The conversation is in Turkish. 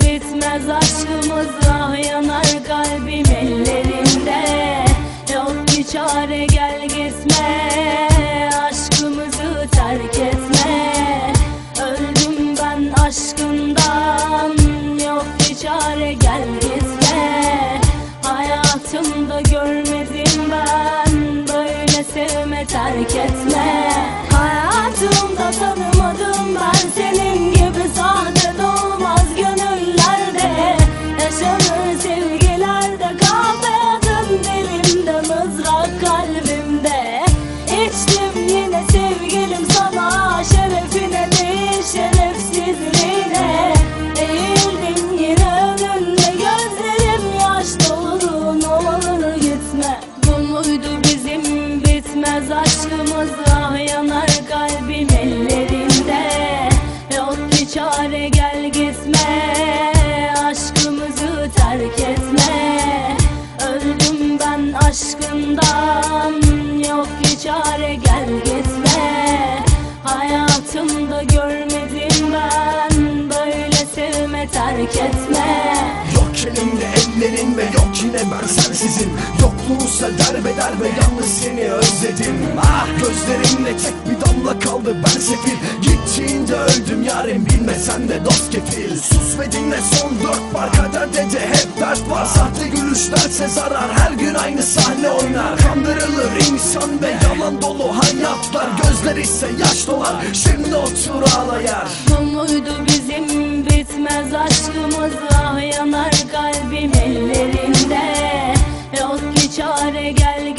bitmez aşkımız ah yanar kalbim ellerinde. Yok bir çare gel gitme aşkımızı terk etme. Öldüm ben aşkından yok bir çare gel gitme. Hayatımda görmedim ben böyle sevme terk etme. Hayatımda tanımadım İçtim yine sevgilim sana şerefine değil şerefsizliğine? Eğildim yine önünde gözlerim yaş dolu ne olur gitme. Bu bizim bitmez aşkımız ah yanar kalbim ellerinde. Yok bir çare gel gitme aşkımızı terk etme. Öldüm ben aşkından yok bir çare gel gitme Hayatımda görmedim ben böyle sevme terk etme. Yok elimde ellerin ve yok yine ben sensizim. Yokluğunsa derbeder ve yalnız seni özledim. Ah gözlerimle tek bir damla kaldı ben sefil. Gittiğinde öldüm yarim bilmesen de dost kefil. Sus Düşlerse zarar her gün aynı sahne oynar. Kandırılır insan ve yalan dolu hayatlar. Gözler ise yaş dolar şimdi otur ağlayar. Bu bizim bitmez aşkımız Ah yanar kalbim ellerinde Yok ki çare gel